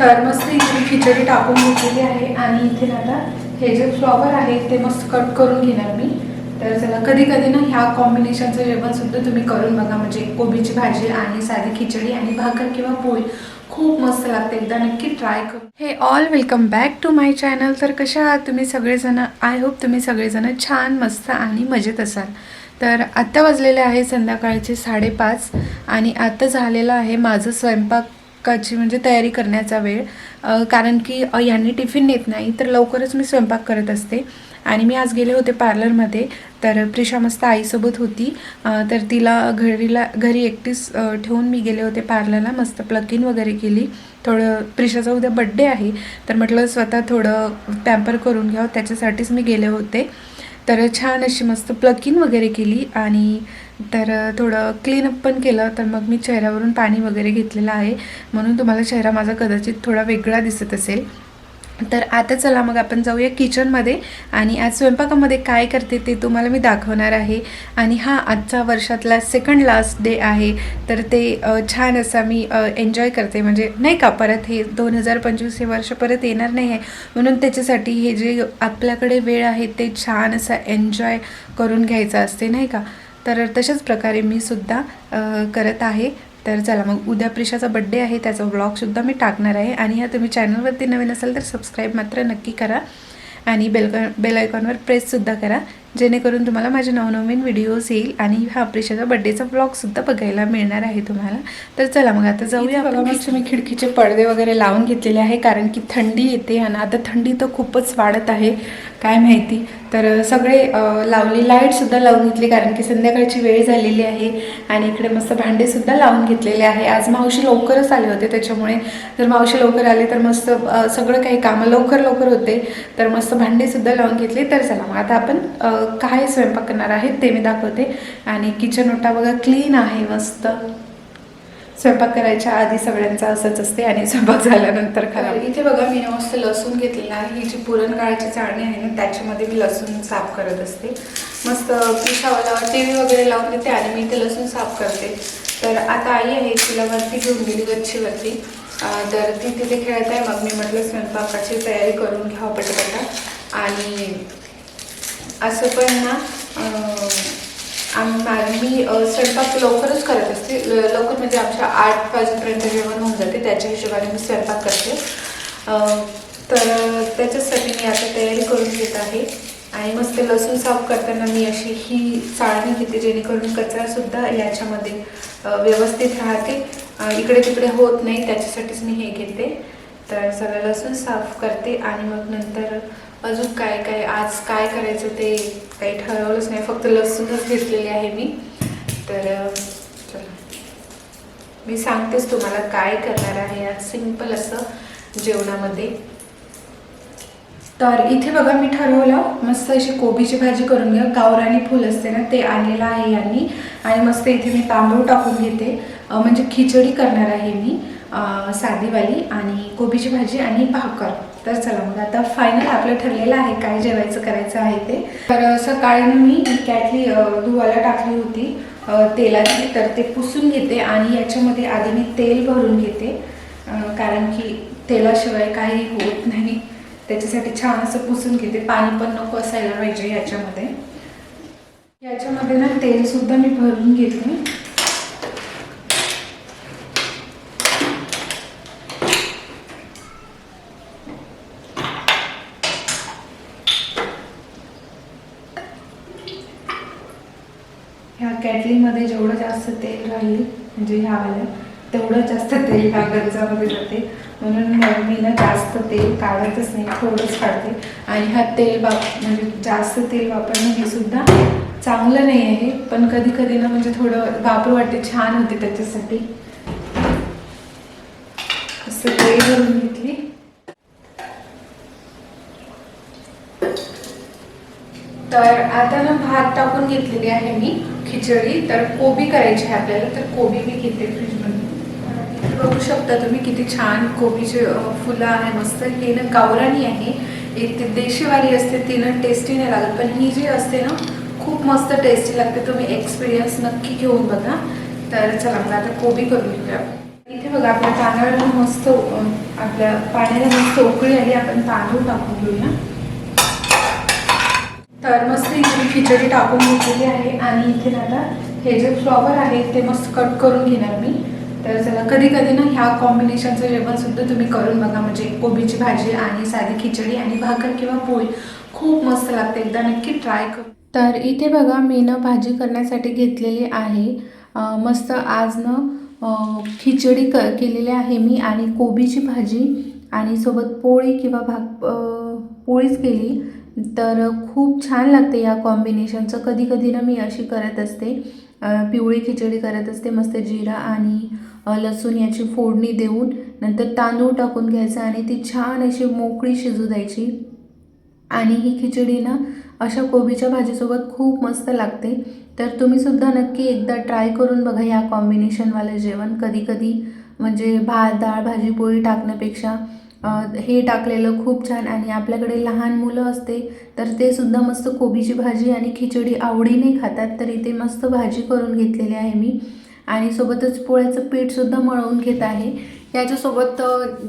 तर मस्त इथे खिचडी टाकून घेतलेली आहे आणि इथे आता हे जे फ्लॉवर आहे ते मस्त कट करून घेणार मी. तर चला कधी कधी ना ह्या कॉम्बिनेशनचं जेवण सुद्धा तुम्ही करून बघा. म्हणजे कोबीची भाजी आणि साधी खिचडी आणि भाकर किंवा पोळी खूप मस्त लागते. एकदा नक्की ट्राय करू हे all welcome back to my channel तर कशा आहात तुम्ही सगळेजण? आय होप तुम्ही सगळेजण छान मस्त आणि मजेत असाल. तर आत्ता वाजलेले आहे संध्याकाळचे साडेपाच आणि आत्ता झालेलं आहे माझं स्वयंपाक स्वयंपाकाची म्हणजे तयारी करण्याचा वेळ. कारण की यांनी टिफिन नेत नाही तर लवकरच मी स्वयंपाक करत असते. आणि मी आज गेले होते पार्लरमध्ये तर प्रिशा मस्त आईसोबत होती. तर तिला घरीला घरी एकटीच ठेवून मी गेले होते पार्लरला मस्त प्लकिन वगैरे केली. थोडं प्रिशाचा उद्या बड्डे आहे तर म्हटलं स्वतः थोडं पॅम्पर करून घ्यावं त्याच्यासाठीच मी गेले होते. तर छान अशी मस्त प्लकिंग वगैरे केली. आणि तर थोडं क्लीनअप पण केलं तर मग मी चेहऱ्यावरून पाणी वगैरे घेतलेलं आहे. म्हणून तुम्हाला चेहरा माझा कदाचित थोडा वेगळा दिसत असेल. तर आता चला मग आपण जाऊया किचनमध्ये आणि आज स्वयंपाकामध्ये काय करते ते तुम्हाला मी दाखवणार आहे. आणि हा आजचा वर्षातला सेकंड लास्ट डे आहे. तर ते छान असा मी एन्जॉय करते. म्हणजे नाही का परत हे दोन हजार पंचवीस हे वर्ष परत येणार नाही आहे म्हणून त्याच्यासाठी हे जे आपल्याकडे वेळ आहे ते छान असा एन्जॉय करून घ्यायचा असते नाही का? तर तशाच प्रकारे मी सुद्धा करत आहे. तर चला मग उद्या प्रिशाचा बड्डे आहे त्याचा ब्लॉगसुद्धा मी टाकणार आहे. आणि ह्या तुम्ही चॅनलवरती नवीन असाल तर सबस्क्राईब मात्र नक्की करा. आणि बेल बेल आयकॉनवर प्रेससुद्धा करा. जेणेकरून तुम्हाला माझे नवनवीन व्हिडिओज येईल आणि हा प्रिशाचा बड्डेचा व्लॉगसुद्धा बघायला मिळणार आहे तुम्हाला. तर चला मग आता जाऊया बघा मस्त मी खिडकीचे पडदे वगैरे लावून घेतलेले आहे कारण की थंडी येते आणि आता थंडी तर खूपच वाढत आहे काय माहिती. तर सगळे लावली लाईटसुद्धा लावून घेतली कारण की संध्याकाळची वेळ झालेली आहे आणि इकडे मस्त भांडेसुद्धा लावून घेतलेले आहे. आज मावशी लवकरच आले होते त्याच्यामुळे जर मावशी लवकर आले तर मस्त सगळं काही कामं लवकर लवकर होते. तर मस्त भांडेसुद्धा लावून घेतले. तर चला मग आता आपण काय स्वयंपाक करणार आहे ते मी दाखवते. आणि किचन ओटा बघा क्लीन आहे मस्त. स्वयंपाक करायच्या आधी सगळ्यांचा असंच असते आणि स्वयंपाक झाल्यानंतर खराब. इथे बघा मी मस्त लसूण घेतलेला आहे. ही जी पुरणकाळाची चाळणी आहे ना त्याच्यामध्ये मी लसूण साफ करत असते. मस्त पिशावाला टी व्ही वगैरे लावून देते आणि मी इथे लसूण साफ करते. तर आता आई आहे तिला वरती घेऊन गेली गच्छीवरती तर ती तिथे खेळत आहे. मग मी म्हटलं स्वयंपाकाची तयारी करून घ्यावं पटकटा आणि असं पण ना आम मी स्वयंपाक लवकरच करत असते. लवकर म्हणजे आमच्या आठ वाजेपर्यंत जेवण होऊन जाते. त्याच्या हिशोबाने मी स्वयंपाक करते. तर त्याच्यासाठी मी आता तयारी करून घेत आहे. आणि मस्त लसूण साफ करताना मी अशी ही चाळणी घेते जेणेकरून कचरासुद्धा याच्यामध्ये व्यवस्थित राहते. इकडे तिकडे होत नाही त्याच्यासाठीच मी हे घेते. तर सगळं लसूण साफ करते आणि मग नंतर अजून काय काय आज काय करायचं ते काही ठरवलंच नाही. फक्त लसूणच घेतलेली आहे मी. तर चला. मी सांगतेच तुम्हाला काय करणार आहे आज. सिंपल असं जेवणामध्ये. तर इथे बघा मी ठरवलं मस्त अशी कोबीची भाजी करून घ्या. गावरानी फुल असते ना ते आलेलं आहे यांनी. आणि मस्त इथे मी तांदूळ टाकून घेते. म्हणजे खिचडी करणार आहे मी. साधीवाली आणि कोबीची भाजी आणि भाकर. तर चला मग आता फायनल आपलं ठरलेलं आहे काय जेवायचं करायचं आहे ते. तर सकाळी मी कॅटली धुवायला टाकली होती. तेलाची तर ते पुसून घेते आणि याच्यामध्ये आधी मी तेल भरून घेते. कारण की तेलाशिवाय काही होत नाही. त्याच्यासाठी छान असं पुसून घेते. पाणी पण नको असायला पाहिजे याच्यामध्ये. याच्यामध्ये ना तेलसुद्धा मी भरून घेते. कॅटलीमध्ये जेवढं जास्त तेल राहील म्हणजे ह्या वेळेला तेवढं जास्त तेल ह्या गंजामध्ये जाते. म्हणून मग मी ना जास्त तेल काढतच नाही थोडंच काढते. आणि हा तेल वाप म्हणजे जास्त तेल वापरणं हे सुद्धा चांगलं नाही आहे पण कधी कधी ना म्हणजे थोडं वापरू वाटते छान होते त्याच्यासाठी. असं तेल भरून घेतली. तर आता ना भात टाकून घेतलेली आहे मी. खिचडी तर कोबी करायची आहे आपल्याला तर कोबी मी घेते फ्रीजमध्ये बघू शकता तुम्ही किती छान कोबीचे फुलं आहे मस्त. हे ना गावरानी आहे. एक ते देशीवाली असते ती ना टेस्टी नाही लागत. पण ही जी असते ना खूप मस्त टेस्टी लागते. तुम्ही एक्सपिरियन्स नक्की घेऊन बघा. तर चला मला आता कोबी करून घेऊया. इथे बघा आपल्या तांदळाला मस्त आपल्या पाण्याला मस्त उकळी आली. आपण तांदूळ टाकून घेऊया. तर मस्त इथे मी खिचडी टाकून घेतलेली आहे. आणि इथे आता हे जे फ्लॉवर आहे ते मस्त कट करून घेणार मी. तर चला कधी कधी ना ह्या कॉम्बिनेशनचं जेवण सुद्धा तुम्ही करून बघा. म्हणजे कोबीची भाजी आणि साधी खिचडी आणि भाकर किंवा पोळी खूप मस्त लागते. एकदा नक्की ट्राय कर. तर इथे बघा मी ना भाजी करण्यासाठी घेतलेली आहे. मस्त आज ना खिचडी क केलेली आहे मी आणि कोबीची भाजी आणि सोबत पोळी किंवा भाग पोळीच केली. तर खूप छान लागते या कॉम्बिनेशनचं कधी कधी ना मी अशी करत असते पिवळी खिचडी करत असते मस्त जिरा आणि लसूण याची फोडणी देऊन नंतर तांदूळ टाकून घ्यायचा आणि ती छान अशी मोकळी शिजू द्यायची. आणि ही खिचडी ना अशा कोबीच्या भाजीसोबत खूप मस्त लागते. तर तुम्हीसुद्धा नक्की एकदा ट्राय करून बघा या कॉम्बिनेशनवालं जेवण. कधी कधी म्हणजे भात डाळ भाजी पोळी टाकण्यापेक्षा हे टाकलेलं खूप छान आणि आपल्याकडे लहान मुलं असते तर ते सुद्धा मस्त कोबीची भाजी आणि खिचडी आवडीने खातात तर इथे मस्त भाजी करून घेतलेली आहे मी. आणि सोबतच पोळ्याचं पीठसुद्धा मळवून घेत आहे. याच्यासोबत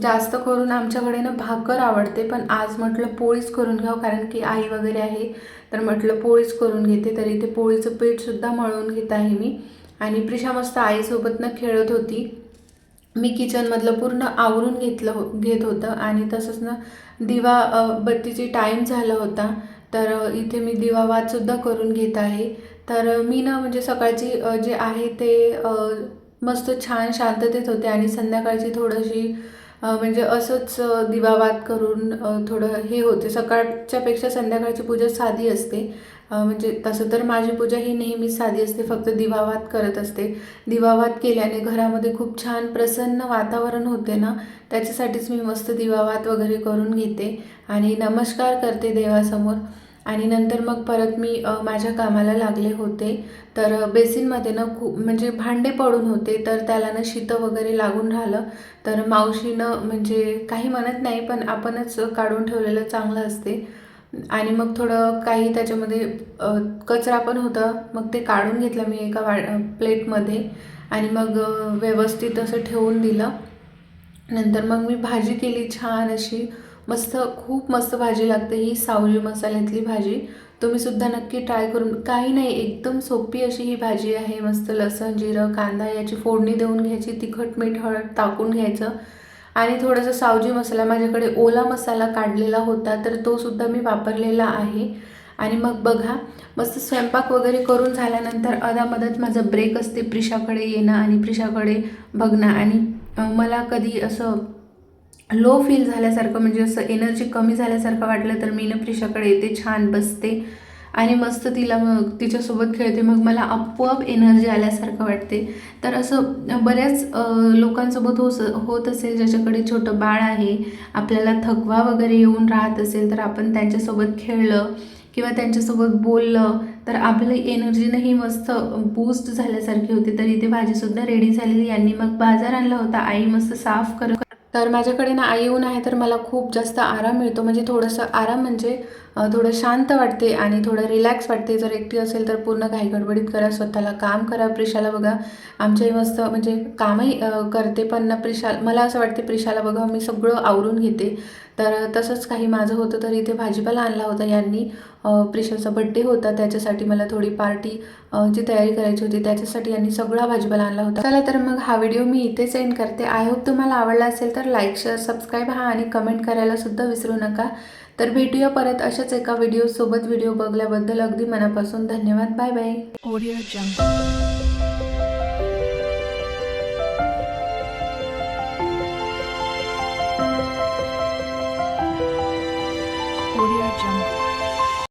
जास्त करून आमच्याकडे ना भाकर आवडते पण आज म्हटलं पोळीच करून घ्यावं कारण की आई वगैरे आहे तर म्हटलं पोळीच करून घेते तर इथे पोळीचं पीठसुद्धा मळवून घेत आहे मी. आणि प्रिशा मस्त आईसोबत ना खेळत होती. मी किचनमधलं पूर्ण आवरून घेतलं हो घेत होतं. आणि तसंच ना दिवा बत्तीची टाईम झाला होता. तर इथे मी दिवावातसुद्धा करून घेत आहे. तर मी ना म्हणजे सकाळची जे आहे ते मस्त छान शांततेत होते. आणि संध्याकाळची थोडीशी म्हणजे असंच अ, दिवावात करून थोडं हे होते. सकाळच्यापेक्षा संध्याकाळची पूजा साधी असते. म्हणजे तसं तर माझी पूजा ही नेहमीच साधी असते फक्त दिवावात करत असते. दिवावात केल्याने घरामध्ये खूप छान प्रसन्न वातावरण होते ना त्याच्यासाठीच मी मस्त दिवावात वगैरे करून घेते. आणि नमस्कार करते देवासमोर. आणि नंतर मग परत मी माझ्या कामाला लागले होते. तर बेसिनमध्ये ना खूप म्हणजे भांडे पडून होते तर त्याला ना शीतं वगैरे लागून राहिलं. तर मावशीनं म्हणजे काही म्हणत नाही पण आपणच काढून ठेवलेलं चांगलं असते. आणि मग थोडं काही त्याच्यामध्ये कचरा पण होता. मग ते काढून घेतलं मी एका वा प्लेटमध्ये. आणि मग व्यवस्थित असं ठेवून दिलं. नंतर मग मी भाजी केली छान अशी. मस्त खूप मस्त भाजी लागते ही सावली मसाल्यातली भाजी. तुम्ही सुद्धा नक्की ट्राय करून काही नाही एकदम सोपी अशी ही भाजी आहे. मस्त लसण जिरं कांदा याची फोडणी देऊन घ्यायची तिखट मीठ हळद टाकून घ्यायचं. आणि थोडंसं सावजी मसाला माझ्याकडे ओला मसाला काढलेला होता तर तो सुद्धा मी वापरलेला आहे. आणि मग बघा मस्त स्वयंपाक वगैरे करून झाल्यानंतर अदामदत माझं ब्रेक असते प्रिशाकडे येणं आणि प्रिशाकडे बघणं. आणि मला कधी असं लो फील झाल्यासारखं म्हणजे असं एनर्जी कमी झाल्यासारखं वाटलं तर मी ना प्रिशाकडे येते छान बसते. आणि मस्त तिला मग तिच्यासोबत खेळते मग मला आपोआप एनर्जी आल्यासारखं वाटते. तर असं बऱ्याच लोकांसोबत हो होत असेल ज्याच्याकडे छोटं बाळ आहे आपल्याला थकवा वगैरे येऊन राहत असेल तर आपण त्यांच्यासोबत खेळलं किंवा त्यांच्यासोबत बोललं तर आपली एनर्जीनंही मस्त बूस्ट झाल्यासारखी होती. तर इथे भाजीसुद्धा रेडी झालेली. यांनी मग बाजार आणला होता. आई मस्त साफ करत तर माझ्याकडे ना आई येऊन आहे तर मला खूप जास्त आराम मिळतो. म्हणजे थोडंसं आराम म्हणजे थोडं शांत वाटते आणि थोडं रिलॅक्स वाटते. जर एकटी असेल तर पूर्ण घाई गडबडीत करा स्वतःला काम करा. प्रिशाला बघा आमच्याही मस्त म्हणजे कामही करते पण ना प्रिशा मला असं वाटते प्रिशाला बघा मी सगळं आवरून घेते. तर तसंच काही माझं होतं तर इथे भाजीपाला आणला होता यांनी. प्रिशाचा बड्डे होता त्याच्यासाठी मला थोडी पार्टी जी तयारी करायची होती त्याच्यासाठी यांनी सगळा भाजीपाला आणला होता. चला तर मग हा व्हिडिओ मी इथेच सेंड करते. आय होप तुम्हाला आवडला असेल तर लाईक शेअर सबस्क्राईब हा आणि कमेंट करायला सुद्धा विसरू नका. तर भेटूया परत अशाच एका व्हिडिओसोबत व्हिडिओ बघल्याबद्दल अगदी मनापासून धन्यवाद बाय बाय Audio Jungle.